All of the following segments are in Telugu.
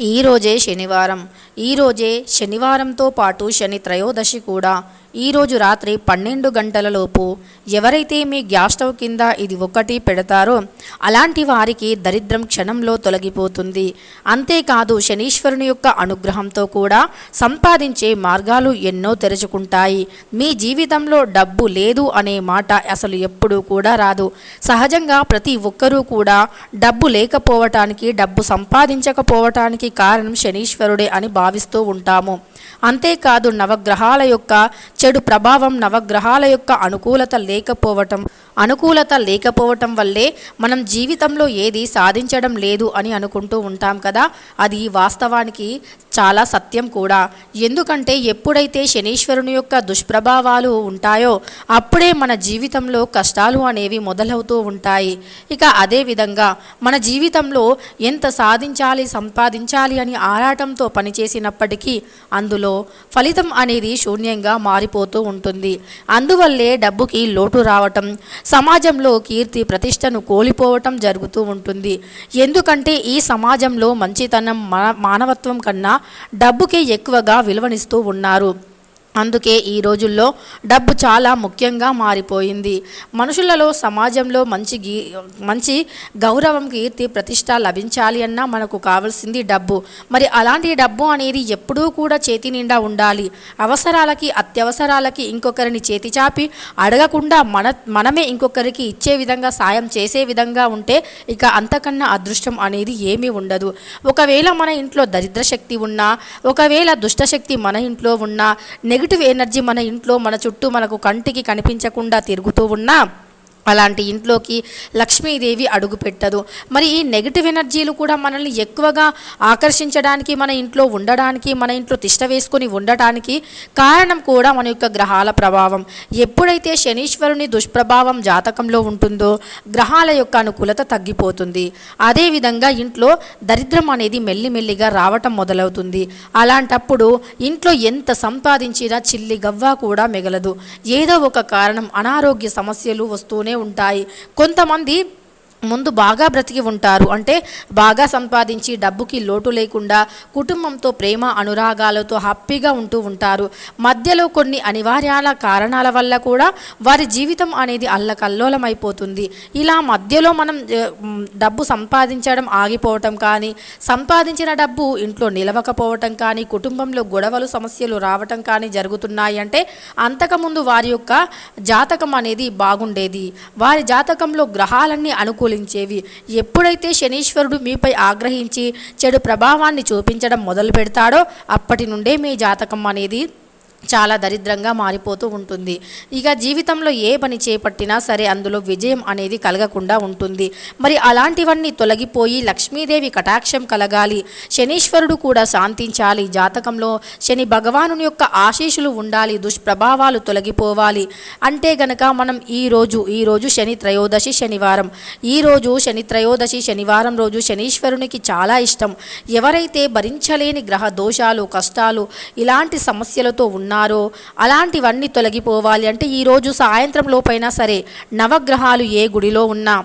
ఈరోజే శనివారం. ఈరోజే శనివారంతో పాటు శని త్రయోదశి కూడా. ఈరోజు రాత్రి పన్నెండు గంటలలోపు ఎవరైతే మీ గ్యాస్ స్టవ్ కింద ఇది ఒకటి పెడతారో అలాంటి వారికి దరిద్రం క్షణంలో తొలగిపోతుంది. అంతేకాదు శనీశ్వరుని యొక్క అనుగ్రహంతో కూడా సంపాదించే మార్గాలు ఎన్నో తెరుచుకుంటాయి. మీ జీవితంలో డబ్బు లేదు అనే మాట అసలు ఎప్పుడూ కూడా రాదు. సహజంగా ప్రతి ఒక్కరూ కూడా డబ్బు లేకపోవటానికి డబ్బు సంపాదించకపోవటానికి కారణం శనీశ్వరుడే అని భావిస్తూ ఉంటాము. అంతేకాదు నవగ్రహాల యొక్క చెడు ప్రభావం నవగ్రహాల యొక్క అనుకూలత లేకపోవటం అనుకూలత లేకపోవటం వల్లే మనం జీవితంలో ఏది సాధించడం లేదు అని అనుకుంటూ ఉంటాం కదా. అది వాస్తవానికి చాలా సత్యం కూడా. ఎందుకంటే ఎప్పుడైతే శనీశ్వరుని యొక్క దుష్ప్రభావాలు ఉంటాయో అప్పుడే మన జీవితంలో కష్టాలు అనేవి మొదలవుతూ ఉంటాయి. ఇక అదే విధంగా మన జీవితంలో ఎంత సాధించాలి సంపాదించాలి అని ఆరాటంతో పనిచేసినప్పటికీ అందులో ఫలితం అనేది శూన్యంగా మారిపోతూ ఉంటుంది. అందువల్లే డబ్బుకి లోటు రావటం సమాజంలో కీర్తి ప్రతిష్టను కోల్పోవటం జరుగుతూ ఉంటుంది. ఎందుకంటే ఈ సమాజంలో మంచితనం మన- మానవత్వం కన్నా డబ్బుకే ఎక్కువగా విలువనిస్తూ ఉన్నారు. అందుకే ఈ రోజుల్లో డబ్బు చాలా ముఖ్యంగా మారిపోయింది. మనుషులలో సమాజంలో మంచి గీ మంచి గౌరవం కీర్తి ప్రతిష్ట లభించాలి అన్నా మనకు కావాల్సింది డబ్బు. మరి అలాంటి డబ్బు అనేది ఎప్పుడూ కూడా చేతి నిండా ఉండాలి. అవసరాలకి అత్యవసరాలకి ఇంకొకరిని చేతి చాపి అడగకుండా మన మనమే ఇంకొకరికి ఇచ్చే విధంగా సాయం చేసే విధంగా ఉంటే ఇక అంతకన్నా అదృష్టం అనేది ఏమీ ఉండదు. ఒకవేళ మన ఇంట్లో దరిద్ర శక్తి ఉన్నా ఒకవేళ దుష్టశక్తి మన ఇంట్లో ఉన్నా నెగిటివ్ ఎనర్జీ మన ఇంట్లో మన చుట్టూ మనకు కంటికి కనిపించకుండా తిరుగుతూ ఉన్నా అలాంటి ఇంట్లోకి లక్ష్మీదేవి అడుగుపెట్టదు. మరి ఈ నెగిటివ్ ఎనర్జీలు కూడా మనల్ని ఎక్కువగా ఆకర్షించడానికి మన ఇంట్లో ఉండడానికి మన ఇంట్లో తిష్ట వేసుకొని ఉండటానికి కారణం కూడా మన యొక్క గ్రహాల ప్రభావం. ఎప్పుడైతే శనీశ్వరుని దుష్ప్రభావం జాతకంలో ఉంటుందో గ్రహాల యొక్క అనుకూలత తగ్గిపోతుంది. అదేవిధంగా ఇంట్లో దరిద్రం అనేది మెల్లిమెల్లిగా రావటం మొదలవుతుంది. అలాంటప్పుడు ఇంట్లో ఎంత సంపాదించినా చిల్లి గవ్వ కూడా మిగలదు. ఏదో ఒక కారణం అనారోగ్య సమస్యలు వస్తూనే ఉంటాయి. కొంతమంది ముందు బాగా బ్రతికి ఉంటారు. అంటే బాగా సంపాదించి డబ్బుకి లోటు లేకుండా కుటుంబంతో ప్రేమ అనురాగాలతో హ్యాపీగా ఉంటూ ఉంటారు. మధ్యలో కొన్ని అనివార్యాల కారణాల వల్ల కూడా వారి జీవితం అనేది అల్లకల్లోలమైపోతుంది. ఇలా మధ్యలో మనం డబ్బు సంపాదించడం ఆగిపోవటం కానీ సంపాదించిన డబ్బు ఇంట్లో నిలవకపోవటం కానీ కుటుంబంలో గొడవలు సమస్యలు రావటం కానీ జరుగుతున్నాయి అంటే అంతకుముందు వారి యొక్క జాతకం అనేది బాగుండేది. వారి జాతకంలో గ్రహాలన్నీ అనుకూలించేవి ఎప్పుడైతే శనీశ్వరుడు మీపై ఆగ్రహించి చెడు ప్రభావాన్ని చూపించడం మొదలు పెడతాడో అప్పటి నుండే మీ జాతకం అనేది చాలా దరిద్రంగా మారిపోతూ ఉంటుంది. ఇక జీవితంలో ఏ పని చేపట్టినా సరే అందులో విజయం అనేది కలగకుండా ఉంటుంది. మరి అలాంటివన్నీ తొలగిపోయి లక్ష్మీదేవి కటాక్షం కలగాలి. శనీశ్వరుడు కూడా శాంతించాలి. జాతకంలో శని భగవానుని యొక్క ఆశీషులు ఉండాలి. దుష్ప్రభావాలు తొలగిపోవాలి. అంటే గనక మనం ఈ రోజు ఈ రోజు శని త్రయోదశి శనివారం. ఈ రోజు శని త్రయోదశి శనివారం రోజు శనీశ్వరునికి చాలా ఇష్టం. ఎవరైతే భరించలేని గ్రహ దోషాలు కష్టాలు ఇలాంటి సమస్యలతో ఉన్న ఉన్నారో అలాంటివన్నీ తొలగిపోవాలి అంటే ఈరోజు సాయంత్రం లోపైనా సరే నవగ్రహాలు ఏ గుడిలో ఉన్నా.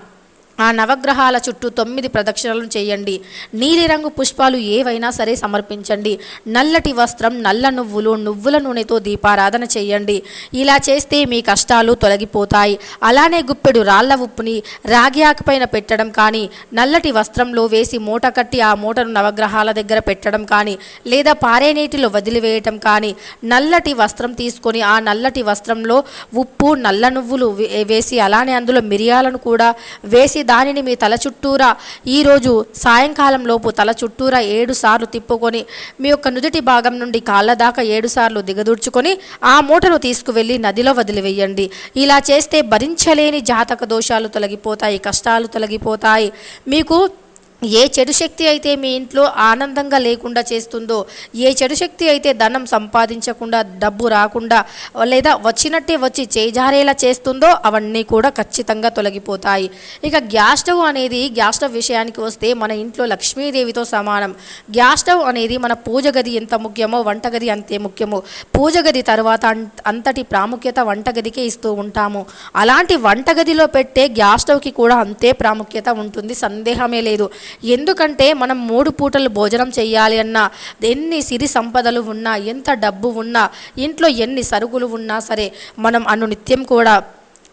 ఆ నవగ్రహాల చుట్టూ తొమ్మిది ప్రదక్షిణలను చేయండి. నీలిరంగు పుష్పాలు ఏవైనా సరే సమర్పించండి. నల్లటి వస్త్రం నల్ల నువ్వులు నువ్వుల నూనెతో దీపారాధన చేయండి. ఇలా చేస్తే మీ కష్టాలు తొలగిపోతాయి. అలానే గుప్పెడు రాళ్ళ ఉప్పుని రాగి ఆకుపైన పెట్టడం కానీ నల్లటి వస్త్రంలో వేసి మూట కట్టి ఆ మూటను నవగ్రహాల దగ్గర పెట్టడం కానీ లేదా పారే నీటిలో వదిలివేయటం కానీ నల్లటి వస్త్రం తీసుకొని ఆ నల్లటి వస్త్రంలో ఉప్పు నల్ల నువ్వులు వే- వేసి అలానే అందులో మిరియాలను కూడా వేసి దానిని మీ తల చుట్టూరా. ఈరోజు సాయంకాలం లోపు తల చుట్టూరా ఏడు సార్లు తిప్పుకొని మీ యొక్క నుదుటి భాగం నుండి కాళ్ళ దాకా ఏడు సార్లు దిగదూర్చుకొని ఆ మూటను తీసుకువెళ్ళి నదిలో వదిలివేయండి. ఇలా చేస్తే భరించలేని జాతక దోషాలు తొలగిపోతాయి కష్టాలు తొలగిపోతాయి. మీకు ఏ చెడు శక్తి అయితే మీ ఇంట్లో ఆనందంగా లేకుండా చేస్తుందో ఏ చెడు శక్తి అయితే ధనం సంపాదించకుండా డబ్బు రాకుండా లేదా వచ్చినట్టే వచ్చి చేజారేలా చేస్తుందో అవన్నీ కూడా ఖచ్చితంగా తొలగిపోతాయి. ఇక గ్యాస్ స్టవ్ అనేది గ్యాస్ స్టవ్ విషయానికి వస్తే మన ఇంట్లో లక్ష్మీదేవితో సమానం. గ్యాస్ స్టవ్ అనేది మన పూజ గది ఎంత ముఖ్యమో వంటగది అంతే ముఖ్యమో. పూజ గది తర్వాత అంతటి ప్రాముఖ్యత వంటగదికే ఇస్తూ ఉంటాము. అలాంటి వంటగదిలో పెట్టే గ్యాస్ స్టవ్కి కూడా అంతే ప్రాముఖ్యత ఉంటుంది. సందేహమే లేదు. ఎందుకంటే మనం మూడు పూటలు భోజనం చేయాలి అన్నా ఎన్ని సిరి సంపదలు ఉన్నా ఎంత డబ్బు ఉన్నా ఇంట్లో ఎన్ని సరుకులు ఉన్నా సరే మనం అను నిత్యం కూడా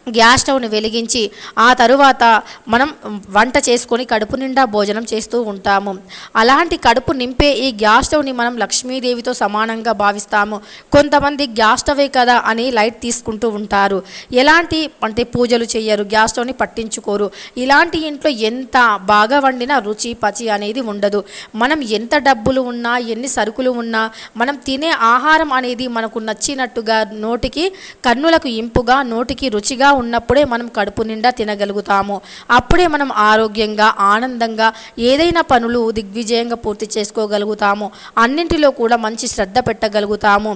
గ్యాస్ స్టవ్ని వెలిగించి ఆ తరువాత మనం వంట చేసుకొని కడుపు నిండా భోజనం చేస్తూ ఉంటాము. అలాంటి కడుపు నింపే ఈ గ్యాస్ స్టవ్ని మనం లక్ష్మీదేవితో సమానంగా భావిస్తాము. కొంతమంది గ్యాస్ స్టవే కదా అని లైట్ తీసుకుంటూ ఉంటారు. ఎలాంటి అంటే పూజలు చేయరు గ్యాస్ స్టవ్ని పట్టించుకోరు. ఇలాంటి ఇంట్లో ఎంత బాగా వండినా రుచి పచి అనేది ఉండదు. మనం ఎంత డబ్బులు ఉన్నా ఎన్ని సరుకులు ఉన్నా మనం తినే ఆహారం అనేది మనకు నచ్చినట్టుగా నోటికి కన్నులకు ఇంపుగా నోటికి రుచిగా ఉన్నప్పుడే మనం కడుపు నిండా తినగలుగుతాము. అప్పుడే మనం ఆరోగ్యంగా ఆనందంగా ఏదైనా పనులు దిగ్విజయంగా పూర్తి చేసుకోగలుగుతాము. అన్నింటిలో కూడా మంచి శ్రద్ధ పెట్టగలుగుతాము.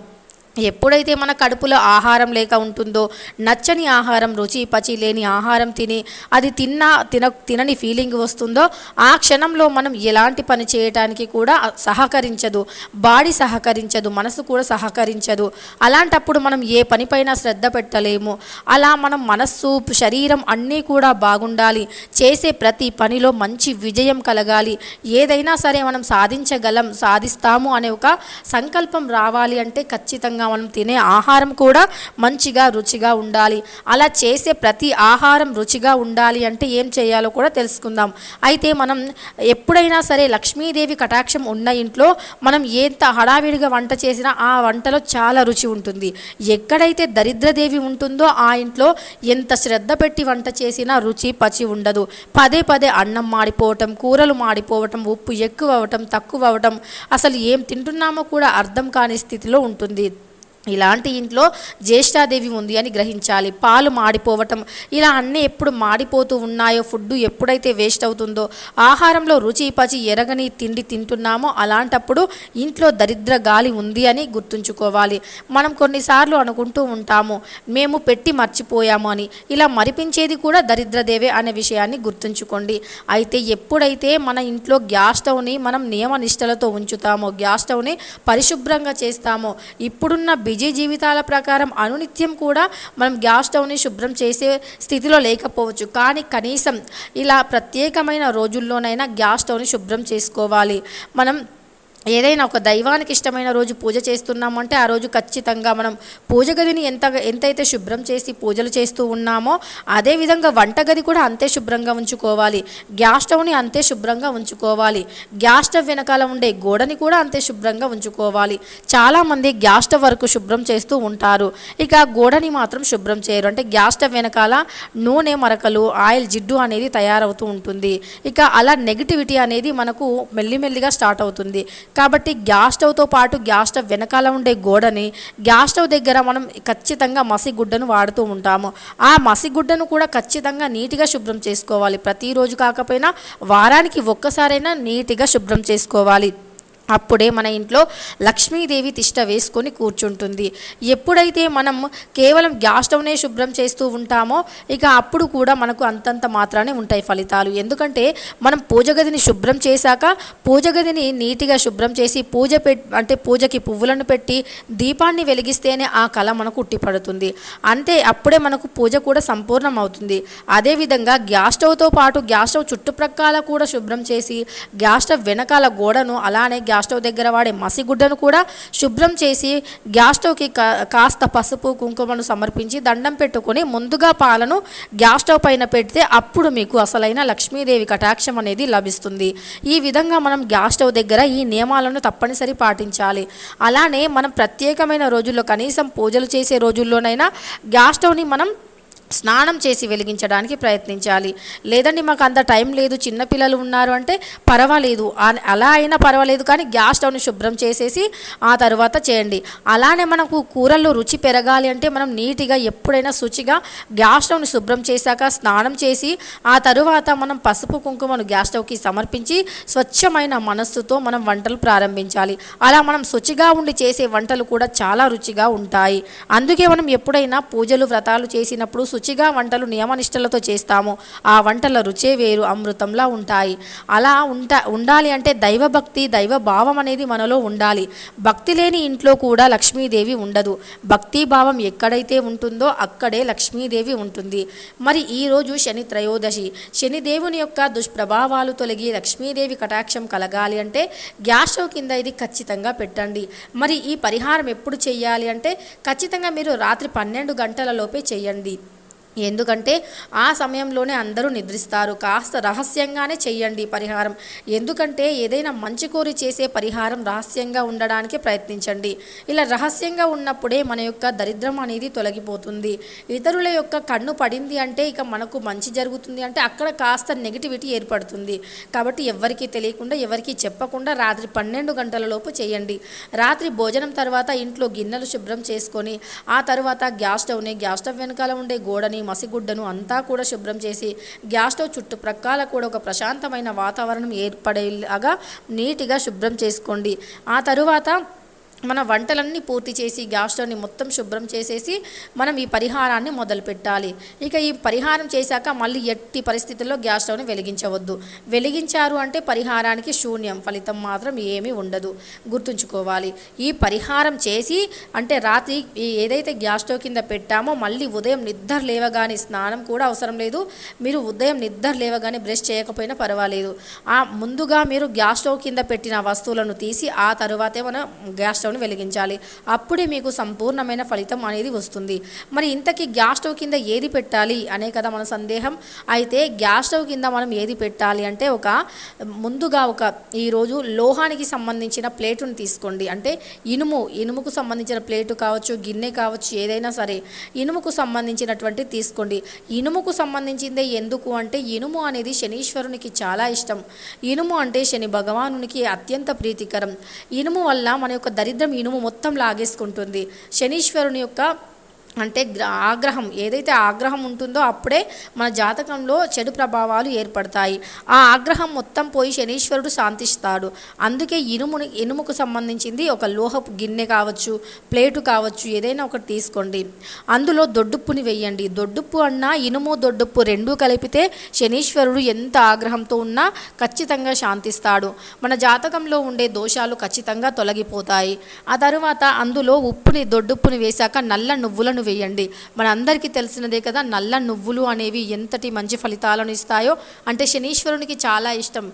ఎప్పుడైతే మన కడుపులో ఆహారం లేక ఉంటుందో నచ్చని ఆహారం రుచి పచి లేని ఆహారం తిని అది తిన్నా తిన తినని ఫీలింగ్ వస్తుందో ఆ క్షణంలో మనం ఎలాంటి పని చేయటానికి కూడా సహకరించదు. బాడీ సహకరించదు మనసు కూడా సహకరించదు. అలాంటప్పుడు మనం ఏ పనిపైన శ్రద్ధ పెట్టలేము. అలా మనం మనస్సు శరీరం అన్నీ కూడా బాగుండాలి. చేసే ప్రతి పనిలో మంచి విజయం కలగాలి. ఏదైనా సరే మనం సాధించగలం సాధిస్తాము అనే ఒక సంకల్పం రావాలి అంటే ఖచ్చితంగా మనం తినే ఆహారం కూడా మంచిగా రుచిగా ఉండాలి. అలా చేసే ప్రతి ఆహారం రుచిగా ఉండాలి అంటే ఏం చేయాలో కూడా తెలుసుకుందాం. అయితే మనం ఎప్పుడైనా సరే లక్ష్మీదేవి కటాక్షం ఉన్న ఇంట్లో మనం ఎంత హడావిడిగా వంట చేసినా ఆ వంటలో చాలా రుచి ఉంటుంది. ఎక్కడైతే దరిద్రదేవి ఉంటుందో ఆ ఇంట్లో ఎంత శ్రద్ధ పెట్టి వంట చేసినా రుచి పచి ఉండదు. పదే పదే అన్నం మాడిపోవటం కూరలు మాడిపోవటం ఉప్పు ఎక్కువ అవ్వటం తక్కువ అవ్వటం అసలు ఏం తింటున్నామో కూడా అర్థం కాని స్థితిలో ఉంటుంది. ఇలాంటి ఇంట్లో జ్యేష్ఠాదేవి ఉంది అని గ్రహించాలి. పాలు మాడిపోవటం. ఇలా అన్నీ ఎప్పుడు మాడిపోతూ ఉన్నాయో ఫుడ్ ఎప్పుడైతే వేస్ట్ అవుతుందో ఆహారంలో రుచి పచి ఎరగని తిండి తింటున్నామో అలాంటప్పుడు ఇంట్లో దరిద్ర గాలి ఉంది అని గుర్తుంచుకోవాలి. మనం కొన్నిసార్లు అనుకుంటూ ఉంటాము మేము పెట్టి మర్చిపోయాము అని. ఇలా మరిపించేది కూడా దరిద్రదేవే అనే విషయాన్ని గుర్తుంచుకోండి. అయితే ఎప్పుడైతే మన ఇంట్లో గ్యాస్ స్టవ్ని మనం నియమ నిష్టలతో ఉంచుతామో గ్యాస్ స్టవ్ని పరిశుభ్రంగా చేస్తామో ఇప్పుడున్న బిజీ జీవితాల ప్రకారం అనునిత్యం కూడా మనం గ్యాస్ స్టవ్ని శుభ్రం చేసే స్థితిలో లేకపోవచ్చు. కానీ కనీసం ఇలా ప్రత్యేకమైన రోజుల్లోనైనా గ్యాస్ స్టవ్ని శుభ్రం చేసుకోవాలి. మనం ఏదైనా ఒక దైవానికి ఇష్టమైన రోజు పూజ చేస్తున్నామంటే ఆ రోజు ఖచ్చితంగా మనం పూజ గదిని ఎంత ఎంతైతే శుభ్రం చేసి పూజలు చేస్తూ ఉన్నామో అదేవిధంగా వంటగది కూడా అంతే శుభ్రంగా ఉంచుకోవాలి. గ్యాస్ స్టవ్ని అంతే శుభ్రంగా ఉంచుకోవాలి. గ్యాస్ స్టవ్ వెనకాల ఉండే గోడని కూడా అంతే శుభ్రంగా ఉంచుకోవాలి. చాలామంది గ్యాస్ స్టవ్ వరకు శుభ్రం చేస్తూ ఉంటారు. ఇక గోడని మాత్రం శుభ్రం చేయరు. అంటే గ్యాస్ స్టవ్ వెనకాల నూనె మరకలు ఆయిల్ జిడ్డు అనేది తయారవుతూ ఉంటుంది. ఇక అలా నెగిటివిటీ అనేది మనకు మెల్లిమెల్లిగా స్టార్ట్ అవుతుంది. కాబట్టి గ్యాస్ స్టవ్తో పాటు గ్యాస్ స్టవ్ వెనకాల ఉండే గోడని గ్యాస్ స్టవ్ దగ్గర మనం ఖచ్చితంగా మసిగుడ్డను వాడుతూ ఉంటాము. ఆ మసిగుడ్డను కూడా ఖచ్చితంగా నీట్గా శుభ్రం చేసుకోవాలి. ప్రతిరోజు కాకపోయినా వారానికి ఒక్కసారైనా నీట్గా శుభ్రం చేసుకోవాలి. అప్పుడే మన ఇంట్లో లక్ష్మీదేవి తిష్ట వేసుకొని కూర్చుంటుంది. ఎప్పుడైతే మనం కేవలం గ్యాస్ స్టవ్నే శుభ్రం చేస్తూ ఉంటామో ఇక అప్పుడు కూడా మనకు అంతంత మాత్రానే ఉంటాయి ఫలితాలు. ఎందుకంటే మనం పూజ గదిని శుభ్రం చేశాక పూజ గదిని నీటిగా శుభ్రం చేసి పూజ అంటే పూజకి పువ్వులను పెట్టి దీపాన్ని వెలిగిస్తేనే ఆ కళ మనకు ఉట్టిపడుతుంది. అంతే అప్పుడే మనకు పూజ కూడా సంపూర్ణం అవుతుంది అదేవిధంగా గ్యాస్ స్టవ్తో పాటు గ్యాస్ స్టవ్ చుట్టుప్రక్కల కూడా శుభ్రం చేసి గ్యాస్ స్టవ్ వెనకాల గోడను అలానే గ్యాస్ గ్యాస్ స్టవ్ దగ్గర వాడే మసిగుడ్డను కూడా శుభ్రం చేసి గ్యాస్ స్టవ్కి కాస్త పసుపు కుంకుమను సమర్పించి దండం పెట్టుకొని ముందుగా పాలను గ్యాస్ స్టవ్ పైన పెడితే అప్పుడు మీకు అసలైన లక్ష్మీదేవి కటాక్షం అనేది లభిస్తుంది. ఈ విధంగా మనం గ్యాస్ స్టవ్ దగ్గర ఈ నియమాలను తప్పనిసరి పాటించాలి. అలానే మనం ప్రత్యేకమైన రోజుల్లో కనీసం పూజలు చేసే రోజుల్లోనైనా గ్యాస్ స్టవ్ని మనం స్నానం చేసి వెలిగించడానికి ప్రయత్నించాలి. లేదండి మాకు అంత టైం లేదు చిన్నపిల్లలు ఉన్నారు అంటే పర్వాలేదు. అలా అయినా పర్వాలేదు కానీ గ్యాస్ స్టవ్ని శుభ్రం చేసేసి ఆ తర్వాత చేయండి. అలానే మనకు కూరల్లో రుచి పెరగాలి అంటే మనం నీట్గా ఎప్పుడైనా శుచిగా గ్యాస్ స్టవ్ని శుభ్రం చేశాక స్నానం చేసి ఆ తరువాత మనం పసుపు కుంకుమను గ్యాస్ స్టవ్కి సమర్పించి స్వచ్ఛమైన మనస్సుతో మనం వంటలు ప్రారంభించాలి. అలా మనం శుచిగా ఉండి చేసే వంటలు కూడా చాలా రుచిగా ఉంటాయి. అందుకే మనం ఎప్పుడైనా పూజలు వ్రతాలు చేసినప్పుడు శుచిగా వంటలు నియమనిష్టలతో చేస్తామో. ఆ వంటల రుచే వేరు అమృతంలా ఉంటాయి. అలా ఉంటా ఉండాలి అంటే దైవభక్తి దైవ భావం అనేది మనలో ఉండాలి. భక్తి లేని ఇంట్లో కూడా లక్ష్మీదేవి ఉండదు. భక్తి భావం ఎక్కడైతే ఉంటుందో అక్కడే లక్ష్మీదేవి ఉంటుంది. మరి ఈరోజు శని త్రయోదశి. శనిదేవుని యొక్క దుష్ప్రభావాలు తొలగి లక్ష్మీదేవి కటాక్షం కలగాలి అంటే గ్యాస్ స్టవ్ కింద ఇది ఖచ్చితంగా పెట్టండి. మరి ఈ పరిహారం ఎప్పుడు చేయాలి అంటే ఖచ్చితంగా మీరు రాత్రి పన్నెండు గంటలలోపే చేయండి. ఎందుకంటే ఆ సమయంలోనే అందరూ నిద్రిస్తారు. కాస్త రహస్యంగానే చెయ్యండి పరిహారం. ఎందుకంటే ఏదైనా మంచి కోరి చేసే పరిహారం రహస్యంగా ఉండడానికి ప్రయత్నించండి. ఇలా రహస్యంగా ఉన్నప్పుడే మన యొక్క దరిద్రం అనేది తొలగిపోతుంది. ఇతరుల యొక్క కన్ను పడింది అంటే ఇక మనకు మంచి జరుగుతుంది అంటే అక్కడ కాస్త నెగిటివిటీ ఏర్పడుతుంది. కాబట్టి ఎవరికీ తెలియకుండా ఎవరికీ చెప్పకుండా రాత్రి పన్నెండు గంటల లోపు చేయండి. రాత్రి భోజనం తర్వాత ఇంట్లో గిన్నెలు శుభ్రం చేసుకొని ఆ తర్వాత గ్యాస్ స్టవ్ని గ్యాస్ స్టవ్ వెనకాల ఉండే గోడని మసిగుడ్డను అంతా కూడా శుభ్రం చేసి గ్యాస్ స్టవ్ చుట్టుప్రక్కల కూడా ఒక ప్రశాంతమైన వాతావరణం ఏర్పడేలాగా నీట్గా శుభ్రం చేసుకోండి. ఆ తరువాత మన వంటలన్నీ పూర్తి చేసి గ్యాస్ స్టవ్ని మొత్తం శుభ్రం చేసేసి మనం ఈ పరిహారాన్ని మొదలు పెట్టాలి ఇక ఈ పరిహారం చేశాక మళ్ళీ ఎట్టి పరిస్థితుల్లో గ్యాస్ స్టవ్ని వెలిగించవద్దు. వెలిగించారు అంటే పరిహారానికి శూన్యం ఫలితం మాత్రం ఏమీ ఉండదు. గుర్తుంచుకోవాలి. ఈ పరిహారం చేసి అంటే రాత్రి ఏదైతే గ్యాస్ స్టవ్ కింద పెట్టామో మళ్ళీ ఉదయం నిద్ర లేవగానే స్నానం కూడా అవసరం లేదు. మీరు ఉదయం నిద్ర లేవగానే బ్రష్ చేయకపోయినా పర్వాలేదు. ఆ ముందుగా మీరు గ్యాస్ స్టవ్ కింద పెట్టిన వస్తువులను తీసి ఆ తర్వాతే మనం గ్యాస్ స్టవ్ స్టవ్ను వెలిగించాలి. అప్పుడే మీకు సంపూర్ణమైన ఫలితం అనేది వస్తుంది. మరి ఇంతకీ గ్యాస్ స్టవ్ కింద ఏది పెట్టాలి అనే కదా మన సందేహం. అయితే గ్యాస్ స్టవ్ కింద మనం ఏది పెట్టాలి అంటే ఒక ముందుగా ఒక ఈరోజు లోహానికి సంబంధించిన ప్లేటును తీసుకోండి. అంటే ఇనుము ఇనుముకు సంబంధించిన ప్లేటు కావచ్చు గిన్నె కావచ్చు ఏదైనా సరే ఇనుముకు సంబంధించినటువంటి తీసుకోండి. ఇనుముకు సంబంధించిందే ఎందుకు అంటే ఇనుము అనేది శనీశ్వరునికి చాలా ఇష్టం. ఇనుము అంటే శని భగవానునికి అత్యంత ప్రీతికరం. ఇనుము వల్ల మన యొక్క దరిద్ర ఇనుము మొత్తం లాగేసుకుంటుంది. శనీశ్వరుని యొక్క అంటే ఆగ్రహం ఏదైతే ఆగ్రహం ఉంటుందో అప్పుడే మన జాతకంలో చెడు ప్రభావాలు ఏర్పడతాయి. ఆ ఆగ్రహం మొత్తం పోయి శనీశ్వరుడు శాంతిస్తాడు. అందుకే ఇనుముని ఇనుముకు సంబంధించింది ఒక లోహపు గిన్నె కావచ్చు ప్లేటు కావచ్చు ఏదైనా ఒకటి తీసుకోండి. అందులో దొడ్డుప్పుని వెయ్యండి దొడ్డుప్పు అన్నా ఇనుము దొడ్డుప్పు రెండూ కలిపితే శనీశ్వరుడు ఎంత ఆగ్రహంతో ఉన్నా ఖచ్చితంగా శాంతిస్తాడు. మన జాతకంలో ఉండే దోషాలు ఖచ్చితంగా తొలగిపోతాయి. ఆ తరువాత అందులో ఉప్పుని దొడ్డుప్పుని వేశాక నల్ల నువ్వులను వేయండి. మనందరికీ తెలిసినదే కదా నల్ల నువ్వులు అనేవి ఎంతటి మంచి ఫలితాలను ఇస్తాయో? అంటే శనీశ్వరునికి చాలా ఇష్టం.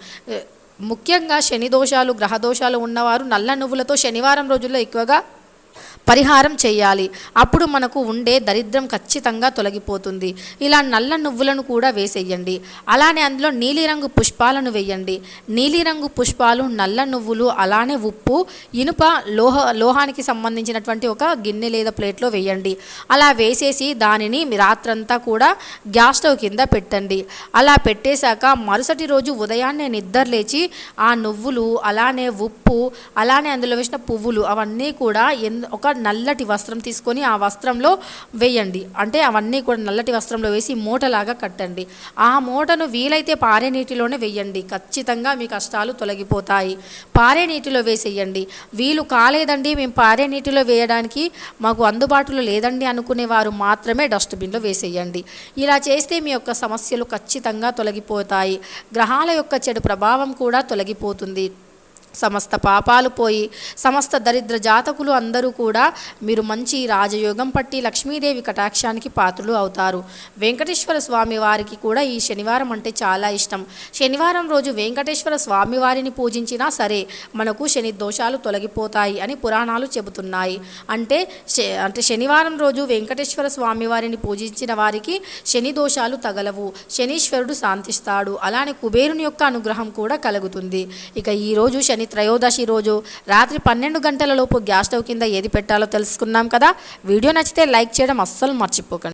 ముఖ్యంగా శని దోషాలు గ్రహ దోషాలు ఉన్నవారు నల్ల నువ్వులతో శనివారం రోజుల్లో ఎక్కువగా పరిహారం చేయాలి. అప్పుడు మనకు ఉండే దరిద్రం ఖచ్చితంగా తొలగిపోతుంది. ఇలా నల్ల నువ్వులను కూడా వేసేయండి. అలానే అందులో నీలిరంగు పుష్పాలను వేయండి. నీలిరంగు పుష్పాలు నల్ల నువ్వులు అలానే ఉప్పు ఇనుప లోహ లోహానికి సంబంధించినటువంటి ఒక గిన్నె లేదా ప్లేట్లో వేయండి. అలా వేసేసి దానిని రాత్రంతా కూడా గ్యాస్ స్టవ్ కింద పెట్టండి. అలా పెట్టేశాక మరుసటి రోజు ఉదయాన్నే నిద్ర లేచి ఆ నువ్వులు అలానే ఉప్పు అలానే అందులో వేసిన పువ్వులు అవన్నీ కూడా ఎన్ ఒక నల్లటి వస్త్రం తీసుకొని ఆ వస్త్రంలో వేయండి. అంటే అవన్నీ కూడా నల్లటి వస్త్రంలో వేసి మూటలాగా కట్టండి. ఆ మూటను వీలైతే పారే నీటిలోనే వేయండి. ఖచ్చితంగా మీ కష్టాలు తొలగిపోతాయి. పారే నీటిలో వేసేయండి. వీలు కాలేదండి మేము పారే నీటిలో వేయడానికి. మాకు అందుబాటులో లేదండి అనుకునే వారు మాత్రమే డస్ట్బిన్లో వేసేయండి. ఇలా చేస్తే మీ యొక్క సమస్యలు ఖచ్చితంగా తొలగిపోతాయి. గ్రహాల యొక్క చెడు ప్రభావం కూడా తొలగిపోతుంది. సమస్త పాపాలు పోయి సమస్త దరిద్ర జాతకులు అందరూ కూడా మీరు మంచి రాజయోగం పట్టి లక్ష్మీదేవి కటాక్షానికి పాత్రులు అవుతారు. వెంకటేశ్వర స్వామి వారికి కూడా ఈ శనివారం అంటే చాలా ఇష్టం. శనివారం రోజు వెంకటేశ్వర స్వామి వారిని పూజించినా సరే మనకు శని దోషాలు తొలగిపోతాయి అని పురాణాలు చెబుతున్నాయి. అంటే అంటే శనివారం రోజు వెంకటేశ్వర స్వామి వారిని పూజించిన వారికి శని దోషాలు తగలవు. శనీశ్వరుడు శాంతిస్తాడు. అలానే కుబేరుని యొక్క అనుగ్రహం కూడా కలుగుతుంది. ఇక ఈ రోజు త్రయోదశి రోజు రాత్రి పన్నెండు గంటలలోపు గ్యాస్ స్టవ్ కింద ఏది పెట్టాలో తెలుసుకున్నాం కదా. వీడియో నచ్చితే లైక్ చేయడం అస్సలు మర్చిపోకండి.